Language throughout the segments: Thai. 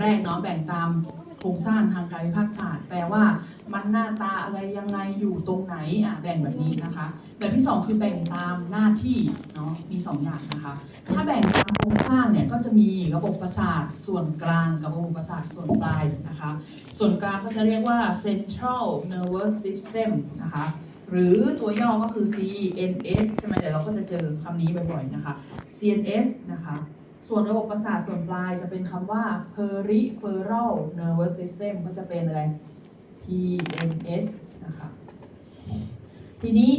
แรกเนาะแบ่งตามโครงสร้างทางกายวิภาคศาสตร์แปลว่ามันหน้าตาอะไรยังไงอยู่ตรงไหนอะแบ่งแบบนี้นะคะ แบบที่สองคือแบ่งตามหน้าที่เนาะมีสองอย่างนะคะ ถ้าแบ่งตามโครงสร้างเนี่ยก็จะมีระบบประสาทส่วนกลางกับระบบประสาทส่วนปลายนะคะ ส่วนกลางก็จะเรียกว่า central nervous system นะคะหรือตัวย่อก็คือ CNS ใช่ไหมเดี๋ยวเราก็จะเจอคำนี้บ่อยๆนะคะ CNS นะคะ ส่วนระบบประสาทส่วนปลายจะเป็นคำว่า peripheral nervous system ก็จะเป็นอะไร PNS นะคะทีนี้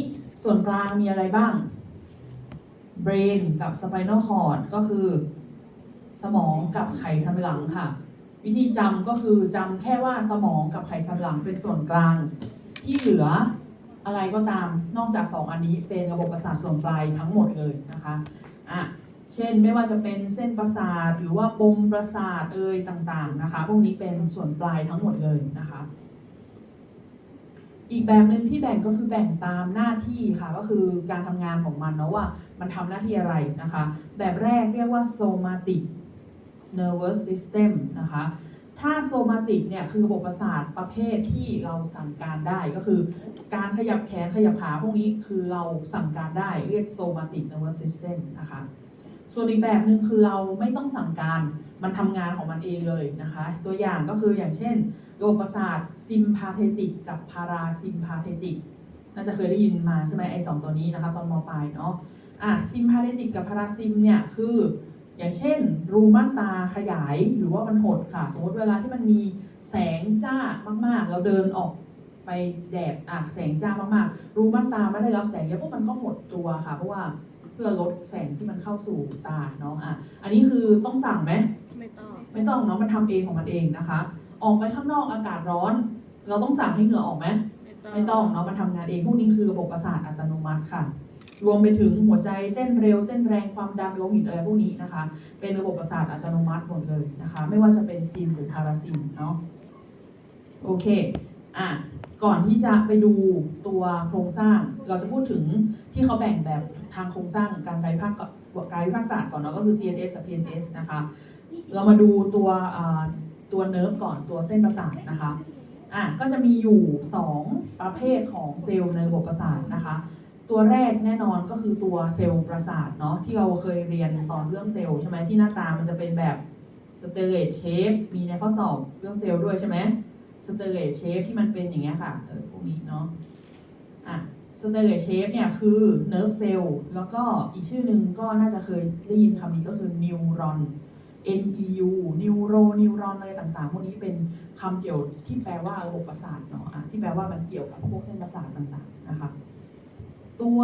ส่วนกลางมีอะไรบ้าง brain กับ spinal cord ก็คือ สมองกับไขสันหลังค่ะ วิธีจำก็คือจำแค่ว่าสมองกับไขสันหลังเป็นส่วนกลาง ที่เหลืออะไรก็ตามนอกจาก 2 อันนี้เป็นระบบประสาทส่วนปลายทั้งหมดเลยนะคะอะ ช่นไม่ว่าจะเป็นเส้นประสาทหรือว่าปมประสาทเอ่ยต่างๆนะคะ พวกนี้เป็นส่วนปลายทั้งหมดเลยนะคะ อีกแบบหนึ่งที่แบ่งก็คือแบ่งตามหน้าที่ค่ะ ก็คือการทำงานของมันเนาะว่ามันทำหน้าที่อะไรนะคะ แบบแรกเรียกว่า somatic nervous system นะคะ ถ้าโซมาติกเนี่ยคือระบบประสาทประเภทที่เราสั่งการได้ก็คือ การขยับแขนขยับขาพวกนี้คือเราสั่งการได้เรียกโซมาติก nervous system นะคะ ส่วนอีกแบบหนึ่งคือเราไม่ต้องสั่งการมันทำงานของมันเองเลยนะคะ ตัวอย่างก็คืออย่างเช่นระบบประสาทซิมพาเทติกกับพาราซิมพาเทติกน่าจะเคยได้ยินมาใช่ไหมไอ้สองตัวนี้นะคะตอนมปลายเนาะอะซิมพาเทติกกับพาราซิมเนี่ยคืออย่างเช่น รูม่านตาขยายหรือว่ามันหดค่ะ สมมติเวลาที่มันมีแสงจ้ามากๆ เราเดินออกไปแดดอะแสงจ้ามากๆ รูม่านตาไม่ได้รับแสงเยอะพวกมันก็หดตัวค่ะ เพราะว่า พื่อลดแสงที่มันเข้าสู่ตาเนาะอะอันนี้คือต้องสั่งไหมไม่ต้องไม่ต้องเนาะมันทำเองของมันเองนะคะ ออกไปข้างนอกอากาศร้อน เราต้องสั่งให้เหงื่อออกไหมไม่ต้องไม่ต้องเนาะมันทำงานเองพวกนี้คือระบบประสาทอัตโนมัติค่ะ รวมไปถึงหัวใจเต้นเร็วเต้นแรงความดันโลหิตอะไรพวกนี้นะคะ เป็นระบบประสาทอัตโนมัติหมดเลยนะคะ ไม่ว่าจะเป็นซิมหรือพาราซิมเนาะโอเคอะก่อนที่จะไปดูตัวโครงสร้าง เราจะพูดถึงที่เขาแบ่งแบบ ทางโครงสร้างการกายภาคกับกายวิภาคศาสตร์ก่อนเนาะก็คือ CNS กับ PNS นะคะ เรามาดูตัวตัวเนิร์ฟก่อนตัวเส้นประสาทนะคะอะก็จะมีอยู่ 2 ประเภทของเซลล์ในระบบประสาทนะคะ ตัวแรกแน่นอนก็คือตัวเซลล์ประสาทเนาะที่เราเคยเรียนตอนเรื่องเซลล์ใช่ไหมที่หน้าตามันจะเป็นแบบสเตเลตเชฟมีในข้อสอบเรื่องเซลล์ด้วยใช่ไหมสเตเลตเชฟที่มันเป็นอย่างเงี้ยค่ะเออพวกนี้เนาะ สเตเลตเชฟเนี่ยคือเนิร์ฟเซลล์แล้วก็อีกชื่อหนึ่งก็น่าจะเคยได้ยินคำนี้ก็คือนิวรอน NEU นิวโรนิวรอนอะไรต่างๆ พวกนี้เป็นคำเกี่ยวที่แปลว่าระบบประสาทเนาะที่แปลว่ามันเกี่ยวกับพวกเส้นประสาทต่างๆนะคะตัว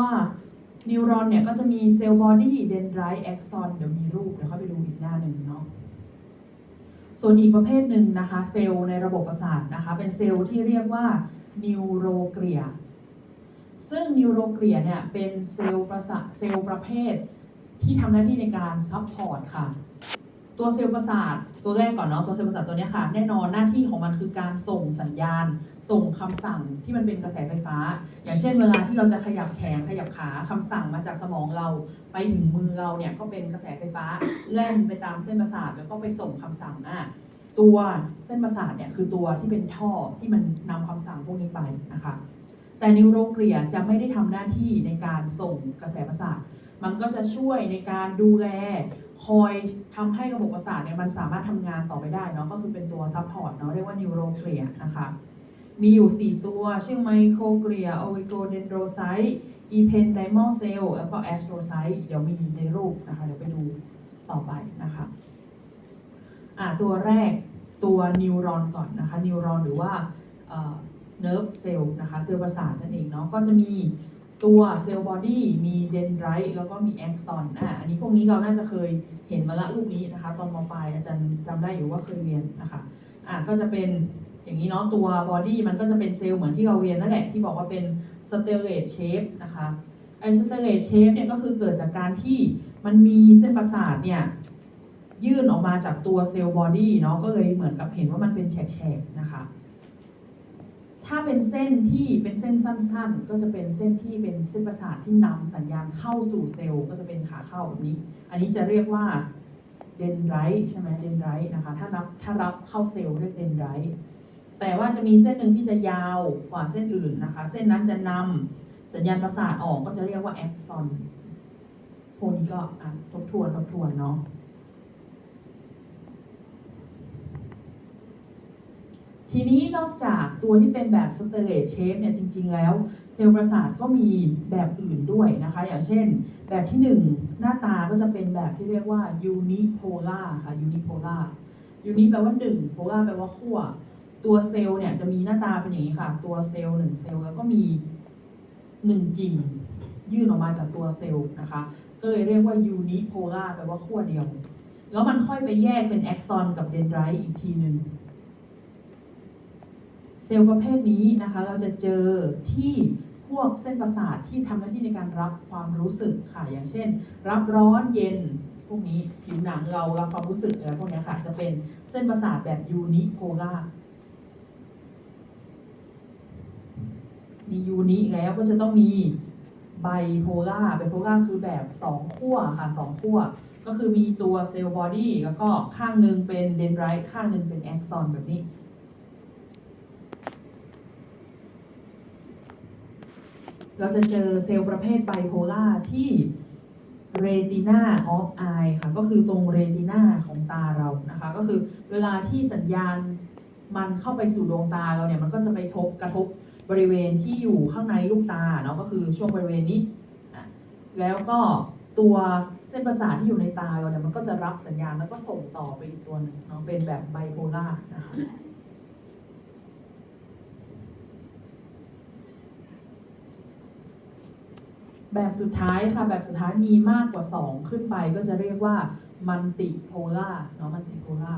นิวรอนเนี่ยก็จะมีเซลล์บอดี้เดนไดรแอคซอนเดี๋ยวมีรูปเดี๋ยวเข้าไปดูอีกหน้าหนึ่งเนาะส่วนอีกประเภทหนึ่งนะคะ เซลล์ในระบบประสาทนะคะ เป็นเซลล์ที่เรียกว่านิวโรเกลีย ซึ่งนิวโรเกลียเนี่ยเป็นเซลล์ประสาทเซลล์ประเภท ที่ทำหน้าที่ในการซัพพอร์ตค่ะตัวเซลล์ประสาทตัวแรกก่อนเนาะตัวเซลล์ประสาทตัวนี้ค่ะ แน่นอนหน้าที่ของมันคือการส่งสัญญาณ ส่งคำสั่งที่มันเป็นกระแสไฟฟ้า อย่างเช่นเวลาที่เราจะขยับแขนขยับขาคำสั่งมาจากสมองเราไปถึงมือเราเนี่ยก็เป็นกระแสไฟฟ้าแล่นไปตามเส้นประสาทแล้วก็ไปส่งคำสั่งอะตัวเส้นประสาทเนี่ยคือตัวที่เป็นท่อที่มันนำคำสั่งพวกนี้ไปนะคะ แต่นิวโรเกลียจะไม่ได้ทำหน้าที่ในการส่งกระแสประสาท มันก็จะช่วยในการดูแล คอยทำให้ระบบประสาทเนี่ยมันสามารถทำงานต่อไปได้เนาะก็คือเป็นตัวซัพพอร์ตเนาะเรียกว่านิวโรเกลียนะคะมีอยู่ 4 ตัว ชื่อไมโครเกลียโอวิโกเดนโดรไซต์อีเพนไดมอลเซลแล้วก็แอสโตรไซต์เดี๋ยวมีในรูปนะคะ เดี๋ยวไปดูต่อไปนะคะอ่าตัวแรกตัวนิวรอนก่อนนะคะนิวรอนหรือว่า เนิร์ฟเซลล์นะคะเซลล์ประสาทนั่นเองเนาะก็จะมีตัวเซลล์บอดี้มีเดนไรต์แล้วก็มีแอ็กซอนอ่าอันนี้พวกนี้เราน่าจะเคยเห็นมาละรูปนี้นะคะ ตอนมปลายอาจารย์จำได้อยู่ว่าเคยเรียนนะคะอ่าก็จะเป็นอย่างนี้เนาะตัวบอดี้มันก็จะเป็นเซลล์เหมือนที่เราเรียนนั่นแหละ ที่บอกว่าเป็นสเตเลตเชฟนะคะไอสเตเลตเชฟเนี่ยก็คือเกิดจากการที่มันมีเส้นประสาทเนี่ยยื่นออกมาจากตัวเซลล์บอดี้เนาะก็เลยเหมือนกับเห็นว่ามันเป็นแฉกๆนะคะ ถ้าเป็นเส้นที่เป็นเส้นสั้น ๆ ก็จะเป็นเส้นที่เป็นเส้นประสาทที่นำสัญญาณเข้าสู่เซลล์ก็จะเป็นขาเข้าแบบนี้ อันนี้จะเรียกว่าเดนไรต์ใช่ไหมเดนไรต์นะคะ ถ้ารับถ้ารับเข้าเซลล์เรียกเดนไรต์แต่ว่าจะมีเส้นหนึ่งที่จะยาวกว่าเส้นอื่นนะคะ เส้นนั้นจะนำสัญญาณประสาทออกก็จะเรียกว่าแอ็กซอนพวกนี้ก็ทบทวนทบทวนเนาะ ทีนี้นอกจากตัวที่เป็นแบบสเตเลตเชฟเนี่ยจริง ๆ แล้ว เซลล์ประสาทก็มีแบบอื่นด้วยนะคะ อย่างเช่น แบบที่หนึ่งหน้าตาก็จะเป็นแบบที่เรียกว่า unipolar ค่ะ unipolar uni แปลว่าหนึ่ง polar แปลว่าขั้วตัวเซลล์เนี่ยจะมีหน้าตาเป็นอย่างนี้ค่ะ ตัวเซลล์หนึ่งเซลล์แล้วก็มีหนึ่งกิ่งยื่นออกมาจากตัวเซลล์นะคะ ก็เลยเรียกว่า unipolar แปลว่าขั้วเดียว แล้วมันค่อยไปแยกเป็นแอ็กซอนกับเดนไดรต์อีกทีหนึ่ง เซลล์ประเภทนี้นะคะเราจะเจอที่พวกเส้นประสาทที่ทำหน้าที่ในการรับความรู้สึกค่ะ อย่างเช่น รับร้อนเย็นพวกนี้ผิวหนังเรารับความรู้สึกอะไรพวกนี้ค่ะจะเป็นเส้นประสาทแบบยูนิโพลาร์มียูนิแล้วก็จะต้องมีไบโพลาไบโพลาคือแบบสองขั้วค่ะสองขั้ว ก็คือมีตัวเซลล์บอดี้แล้วก็ข้างหนึ่งเป็นเดนไรต์ข้างหนึ่งเป็นแอ็กซอนแบบนี้ เราจะเจอเซลล์ประเภทไบโพล่าที่เรติน่าออฟไอค่ะ ก็คือตรงเรติน่าของตาเรานะคะ ก็คือเวลาที่สัญญาณมันเข้าไปสู่ดวงตาเราเนี่ย มันก็จะไปทบกระทบบริเวณที่อยู่ข้างในลูกตาเนาะก็คือช่วงบริเวณนี้ แล้วก็ตัวเส้นประสาทที่อยู่ในตาเราเนี่ยมันก็จะรับสัญญาณแล้วก็ส่งต่อไปอีกตัวหนึงเนาะเป็นแบบไบโพล่านะคะ แบบสุดท้ายค่ะแบบสุดท้ายมีมากกว่า 2 ขึ้นไปก็จะเรียกว่ามันติโพล่าเนาะมันติโพล่า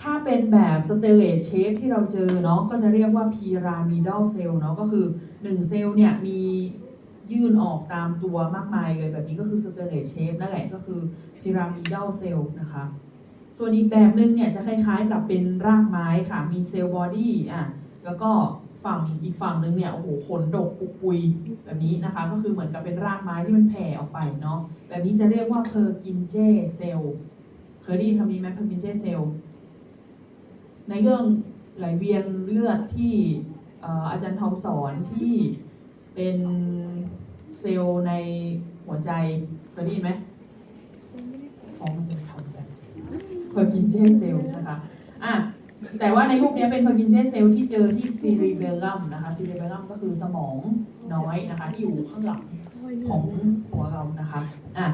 ถ้าเป็นแบบสเตเลตเชฟที่เราเจอเนาะก็จะเรียกว่าพีรามิด a ลเซลล์เนาะก็คือ 1 เซลล์เนี่ยมียื่นออกตามตัวมากมายเลยแบบนี้ก็คือสเตเลตเชฟนั่นแหละก็คือพีรามิด a ลเซลล์นะคะ ส่วนอีกแบบหนึ่งเนี่ยจะคล้ายๆกับเป็นรากไม้ค่ะมีเซลล์บอดี้อะแล้วก็ ฝั่งอีกฝั่งหนึ่งเนี่ยโอ้โหขนดกปุกปุยแบบนี้นะคะ ก็คือเหมือนกับเป็นรากไม้ที่มันแผ่ออกไปเนาะแบบนี้จะเรียกว่าเพอร์กินเจเซลเคยได้ยินคำนี้ไหมเพอร์กินเจเซลในเรื่องไหลเวียนเลือดที่เอ่ออาจารย์ทอมสอนที่เป็นเซลล์ในหัวใจเคยได้ยินไหมอ๋อมันจะทำแบบเพอร์กินเจเซลนะคะอะ แต่ว่าในรูปนี้เป็นพาร์กินเจเซลที่เจอที่ซีรีเบลลัมนะคะซีรีเบลลัมก็คือสมองน้อยนะคะ ที่อยู่ข้างหลังของหัวเรานะคะอะ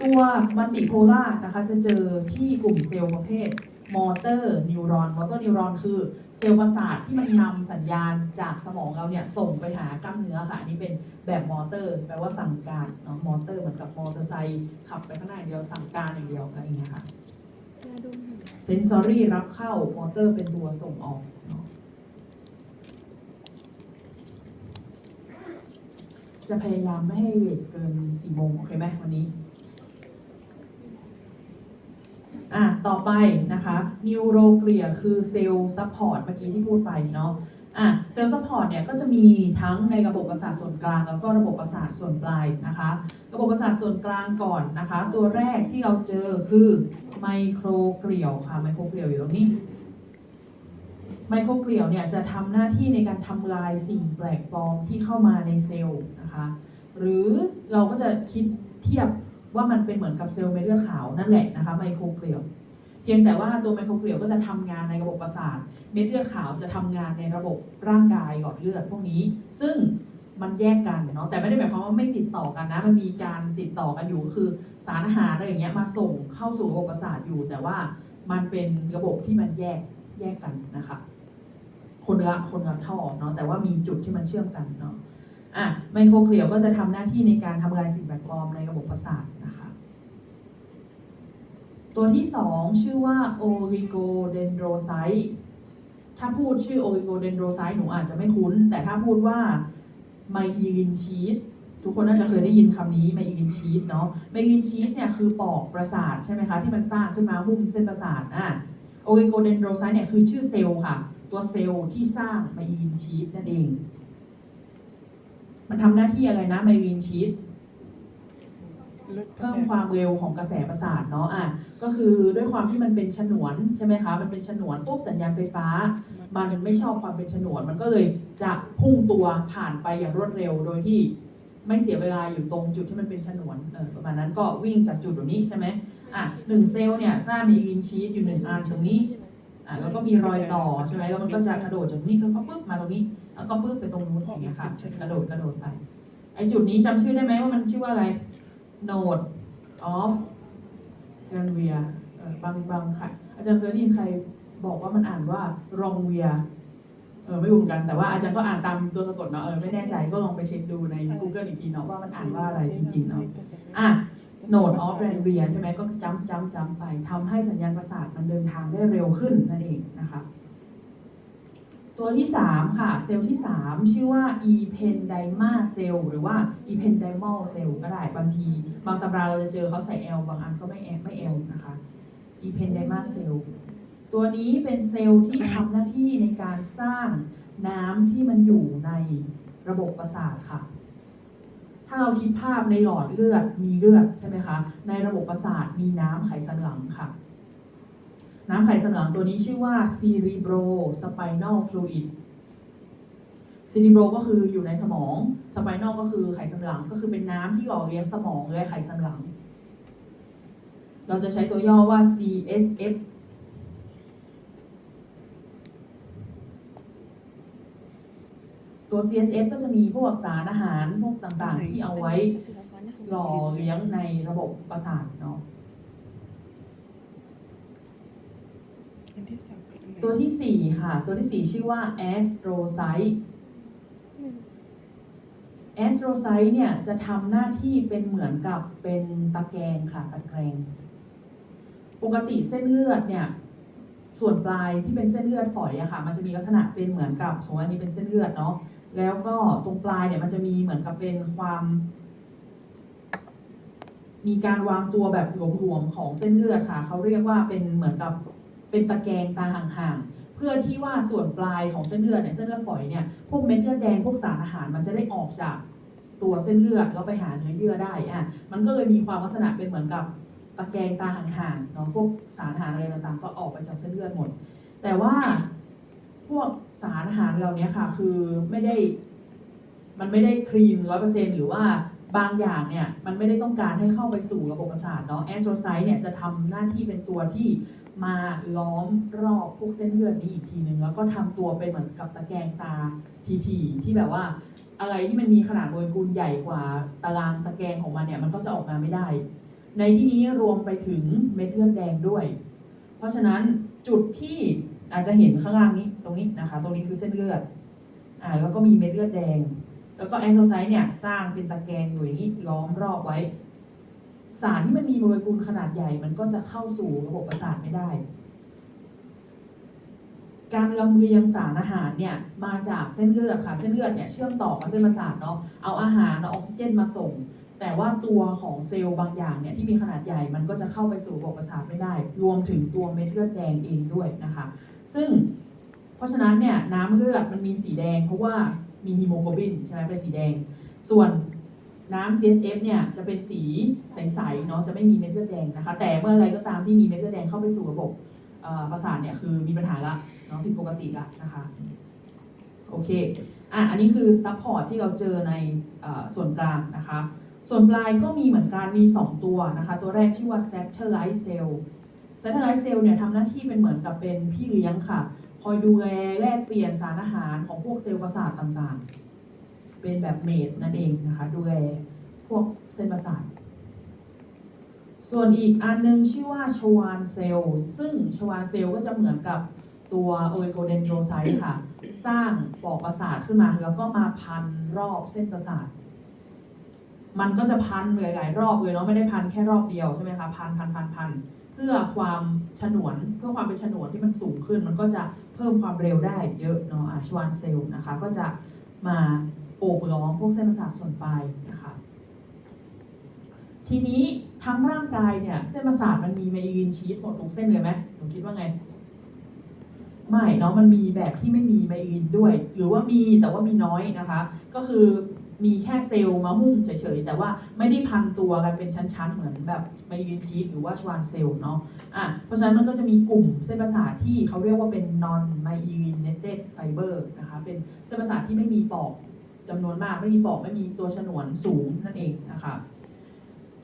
ตัวมัลติโพล่านะคะจะเจอที่กลุ่มเซลล์ประเภทมอเตอร์นิวรอนมอเตอร์นิวรอนคือเซลล์ประสาทที่มันนำสัญญาณจากสมองเราเนี่ยส่งไปหากล้ามเนื้อค่ะอันนี้เป็นแบบมอเตอร์ แปลว่าสั่งการเนาะมอเตอร์เหมือนกับมอเตอร์ไซค์ขับไปข้างหน้าอย่างเดียวสั่งการอย่างเดียวอะไรอย่างเงี้ยค่ะ เซนซอรี่รับเข้ามอเตอร์เป็นตัวส่งออกเนาะจะพยายามไม่ให้เลทเกินสี่โมงโอเคไหมวันนี้ อะ ต่อไปนะคะนิวโรเกลียคือเซลล์ซัพพอร์ตเมื่อกี้ที่พูดไปเนาะอะเซลล์ซัพพอร์ตเนี่ยก็จะมีทั้งในระบบประสาทส่วนกลาง แล้วก็ระบบประสาทส่วนปลายนะคะ ระบบประสาทส่วนกลางก่อนนะคะ ตัวแรกที่เราเจอคือ ไมโครเกลียวค่ะไมโครเกลียวอยู่ตรงนี้ไมโครเกลียวเนี่ยจะทำหน้าที่ในการทำลายสิ่งแปลกปลอมที่เข้ามาในเซลล์นะคะหรือเราก็จะคิดเทียบว่ามันเป็นเหมือนกับเซลล์เม็ดเลือดขาวนั่นแหละนะคะไมโครเกลียวเพียงแต่ว่าตัวไมโครเกลียวก็จะทำงานในระบบประสาทเม็ดเลือดขาวจะทำงานในระบบร่างกายหลอดเลือดพวกนี้ ซึ่ง มันแยกกันเนาะแต่ไม่ได้หมายความว่าไม่ติดต่อกันนะ มันมีการติดต่อกันอยู่คือสารอาหารอะไรอย่างเงี้ยมาส่งเข้าสู่ระบบประสาทอยู่ แต่ว่ามันเป็นระบบที่มันแยกแยกกันนะคะคนละคนละท่อเนาะแต่ว่ามีจุดที่มันเชื่อมกันเนาะอะไมโครเกลียวก็จะทำหน้าที่ในการทำลายสิ่งแปลกปลอมในระบบประสาทนะคะ ตัวที่สองชื่อว่าโอลิโกเดนโดรไซต์ถ้าพูดชื่อโอลิโกเดนโดรไซต์หนูอาจจะไม่คุ้น แต่ถ้าพูดว่า ไมอีลินชีตทุกคนน่าจะเคยได้ยินคำนี้ไมอีลินชีตเนาะไมอีลินชีตเนี่ยคือปอกประสาทใช่ไหมคะที่มันสร้างขึ้นมาหุ้มเส้นประสาทอะโอลิโกเดนโรไซต์เนี่ยคือชื่อเซลล์ค่ะ ตัวเซลล์ที่สร้างไมอีลินชีตนั่นเอง มันทำหน้าที่อะไรนะไมอีลินชีตเพิ่มความเร็วของกระแสประสาทเนาะอะก็คือด้วยความที่มันเป็นฉนวนใช่ไหมคะ มันเป็นฉนวนปุ๊บสัญญาณไฟฟ้า มันไม่ชอบความเป็นฉนวนมันก็เลย จะพุ่งตัวผ่านไปอย่างรวดเร็ว โดยที่ไม่เสียเวลาอยู่ตรงจุดที่มันเป็นฉนวนเออประมาณนั้นก็วิ่งจากจุดตรงนี้ใช่ไหมอะหนึ่งเซลล์เนี่ยสร้างมีอินชีสอยู่หนึ่งอันตรงนี้อะแล้วก็มีรอยต่อใช่ไหมแล้วมันก็จะกระโดดจากนี้ก็ปุ๊บมาตรงนี้ แล้วก็ปุ๊บไปตรงนู้นอย่างเงี้ยค่ะกระโดดกระโดดไปไอจุดนี้จำชื่อได้ไหมว่ามันชื่อว่าอะไร node of Ganvia เออบางบางค่ะ อาจารย์เคยได้ยินใครบอกว่ามันอ่านว่า Rongvia เเออไม่รู้เหมือนกันแต่ว่าอาจารย์ก็อ่านตามตัวสะกดเนาะเออไม่แน่ใจก็ลองไปเช็คดูใน Google อีกทีเนาะว่ามันอ่านว่าอะไรจริงๆเนาะอะ Node of Ganvia ใช่ไหมก็จำจำจำไปทำให้สัญญาณประสาทมันเดินทางได้เร็วขึ้นนั่นเองนะคะตัวที่ 3 ค่ะ เซลล์ที่ 3 ชื่อว่า ependyma cell หรือว่า ependymal cell ก็ได้บางที บางตำราเราจะเจอเขาใส่ L บางอันก็ไม่แอไม่ L นะคะ ependyma cell ตัวนี้เป็นเซลล์ที่ทำหน้าที่ในการสร้างน้ำที่มันอยู่ในระบบประสาทค่ะ ถ้าเราคิดภาพในหลอดเลือดมีเลือดใช่ไหมคะ ในระบบประสาทมีน้ำไขสันหลังค่ะ น้ำไขสันหลังตัวนี้ชื่อว่า cerebrospinal fluid cerebro ก็คืออยู่ในสมอง spinal ก็คือไขสันหลัง ก็คือเป็นน้ำที่หล่อเลี้ยงสมองและไขสันหลัง เราจะใช้ตัวย่อว่า CSF ตัว CSF ก็จะมีพวกสารอาหารพวกต่างๆ ที่เอาไว้หล่อเลี้ยงในระบบประสาทเนาะอันที่สามคืออันไหนตัวที่สี่ค่ะ ตัวที่สี่ชื่อว่า astrocyte astrocyte เนี่ยจะทำหน้าที่เป็นเหมือนกับเป็นตะแกรงค่ะตะแกรงปกติเส้นเลือดเนี่ย ส่วนปลายที่เป็นเส้นเลือดฝอยอะค่ะ มันจะมีลักษณะเป็นเหมือนกับสมมติอันนี้เป็นเส้นเลือดเนาะ แล้วก็ตรงปลายเนี่ยมันจะมีเหมือนกับเป็นความ มีการวางตัวแบบหลวมๆของเส้นเลือดค่ะ เขาเรียกว่าเป็นเหมือนกับเป็นตะแกรงตาห่างๆ เพื่อที่ว่าส่วนปลายของเส้นเลือดเนี่ยเส้นเลือดฝอยเนี่ยพวกเม็ดเลือดแดงพวกสารอาหารมันจะได้ออกจากตัวเส้นเลือดแล้วไปหาเนื้อเยื่อได้อะมันก็เลยมีความลักษณะเป็นเหมือนกับตะแกรงตาห่างๆเนาะพวกสารอาหารอะไรต่างๆ ก็ออกไปจากเส้นเลือดหมด แต่ว่า พวกสารอาหารเหล่านี้ค่ะ คือไม่ได้ มันไม่ได้คลีนร้อยเปอร์เซ็นหรือว่าบางอย่างเนี่ยมันไม่ได้ต้องการให้เข้าไปสู่ระบบประสาทเนาะแอนโทรไซต์เนี่ยจะทำหน้าที่เป็นตัวที่มาล้อมรอบพวกเส้นเลือดนี้อีกทีหนึ่งแล้วก็ทำตัวเป็นเหมือนกับตะแกรงตาทีๆที่แบบว่าอะไรที่มันมีขนาดโมเลกุลใหญ่กว่าตารางตะแกรงของมันเนี่ยมันก็จะออกมาไม่ได้ ในที่นี้รวมไปถึงเม็ดเลือดแดงด้วย เพราะฉะนั้นจุดที่อาจจะเห็นข้างล่างนี้ ตรงนี้นะคะ ตรงนี้คือเส้นเลือด อ่า แล้วก็มีเม็ดเลือดแดง แล้วก็แอนโทไซต์เนี่ย สร้างเป็นตะแกรงอยู่อย่างนี้ล้อมรอบไว้ สารที่มันมีโมเลกุลขนาดใหญ่ มันก็จะเข้าสู่ระบบประสาทไม่ได้ การลำเลียงสารอาหารเนี่ย มาจากเส้นเลือดค่ะ เส้นเลือดเนี่ยเชื่อมต่อกับเส้นประสาทเนาะ เอาอาหารเอาออกซิเจนมาส่ง แต่ว่าตัวของเซลล์บางอย่างเนี่ยที่มีขนาดใหญ่ มันก็จะเข้าไปสู่ระบบประสาทไม่ได้ รวมถึงตัวเม็ดเลือดแดงเองด้วยนะคะ ซึ่ง เพราะฉะนั้นเนี่ยน้ำเลือดมันมีสีแดงเพราะว่ามีฮีโมโกลบินใช่ไหมเป็นสีแดง ส่วนน้ำ CSF เนี่ยจะเป็นสีใสๆเนาะจะไม่มีเม็ดเลือดแดงนะคะ แต่เมื่อไรก็ตามที่มีเม็ดเลือดแดงเข้าไปสู่ระบบประสาทเนี่ยคือมีปัญหาละเนาะผิดปกติละนะคะโอเคอะอันนี้คือซัพพอร์ตที่เราเจอในอส่วนกลางนะคะ ส่วนปลายก็มีเหมือนกันมี 2 ตัวนะคะ ตัวแรกชื่อว่า satellite cell satellite cell เนี่ยทำหน้าที่เป็นเหมือนกับเป็นพี่เลี้ยงค่ะ คอยดูแลแลกเปลี่ยนสารอาหารของพวกเซลล์ประสาทต่างๆ เป็นแบบเมดนั่นเองนะคะ ดูแลพวกเส้นประสาท ส่วนอีกอันนึงชื่อว่าชวานเซลล์ซึ่งชวานเซลล์ก็จะเหมือนกับตัวโอลิโกเดนโดรไซต์ค่ะ สร้างปลอกประสาทขึ้นมาแล้วก็มาพันรอบเส้นประสาท มันก็จะพันหลายๆรอบเลยเนาะไม่ได้พันแค่รอบเดียวใช่ไหมคะพันพันพันพัน เพื่อความฉนวนเพื่อความเป็นฉนวนที่มันสูงขึ้น มันก็จะเพิ่มความเร็วได้เยอะเนาะอะชวานเซลล์นะคะ ก็จะมาโอบล้อมพวกเส้นประสาทส่วนปลายนะคะ ทีนี้ทั้งร่างกายเนี่ยเส้นประสาทมันมีเมลินชีสหมดทุกเส้นเลยไหมหนูคิดว่าไง ไม่เนาะมันมีแบบที่ไม่มีไมลินด้วย หรือว่ามีแต่ว่ามีน้อยนะคะ ก็คือ มีแค่เซลล์มาหุ้มเฉยๆ แต่ว่าไม่ได้พันตัวกันเป็นชั้นๆ เหมือนแบบไมลินชีสหรือว่าชวานเซลล์เนาะอะเพราะฉะนั้นมันก็จะมีกลุ่มเส้นประสาทที่เขาเรียกว่าเป็น non myelinated fiber นะคะเป็นเส้นประสาทที่ไม่มีปอกจำนวนมากไม่มีปอกไม่มีตัวฉนวนสูงนั่นเองนะคะ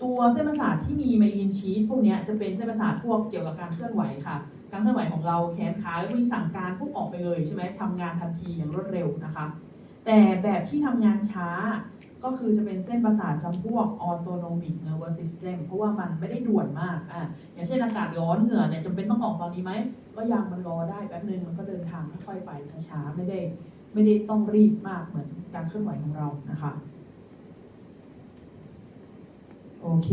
ตัวเส้นประสาทที่มีไมลินชีสพวกนี้จะเป็นเส้นประสาทพวกเกี่ยวกับการเคลื่อนไหวค่ะ การเคลื่อนไหวของเราแขนขาวิ่งสั่งการปุ๊บออกไปเลยใช่ไหมทำงานทันทีอย่างรวดเร็วนะคะ แต่แบบที่ทำงานช้าก็คือจะเป็นเส้นประสาทจำพวก autonomic nervous system เพราะว่ามันไม่ได้ด่วนมากอะอย่างเช่นอากาศร้อนเหงื่อเนี่ยจำเป็นต้องออกตอนนี้ไหม ก็ยังมันรอได้แป๊บนึงมันก็เดินทางค่อยๆไปช้าๆไม่ได้ไม่ได้ต้องรีบมากเหมือนการเคลื่อนไหวของเรานะคะ โอเค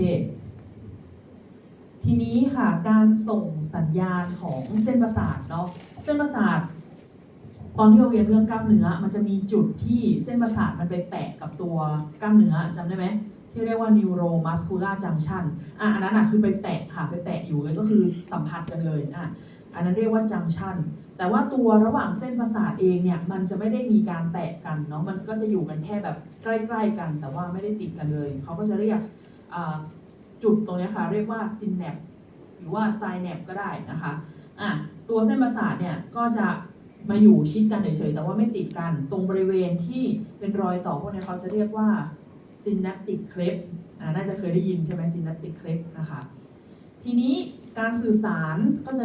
ทีนี้ค่ะการส่งสัญญาณของเส้นประสาทเนาะเส้นประสาท ตอนที่เราเรียนเรื่องกล้ามเนื้อ มันจะมีจุดที่เส้นประสาทมันไปแตะกับตัวกล้ามเนื้อจำได้ไหมที่เรียกว่า neuromuscular junction อะอันนั้นอะคือไปแตะค่ะไปแตะอยู่เลยก็คือสัมผัสกันเลยอะอันนั้นเรียกว่า junction แต่ว่าตัวระหว่างเส้นประสาทเองเนี่ยมันจะไม่ได้มีการแตะกันเนาะมันก็จะอยู่กันแค่แบบใกล้ๆกัน แต่ว่าไม่ได้ติดกันเลยเขาก็จะเรียกจุดตรงนี้ค่ะเรียกว่า synapse หรือว่า synapse ก็ได้นะคะอะตัวเส้นประสาทเนี่ยก็จะ มาอยู่ชิดกันเฉยๆแต่ว่าไม่ติดกัน ตรงบริเวณที่เป็นรอยต่อพวกนี้เขาจะเรียกว่า synaptic cleft น่าจะเคยได้ยินใช่ไหม synaptic cleft นะคะ ทีนี้การสื่อสารก็จะ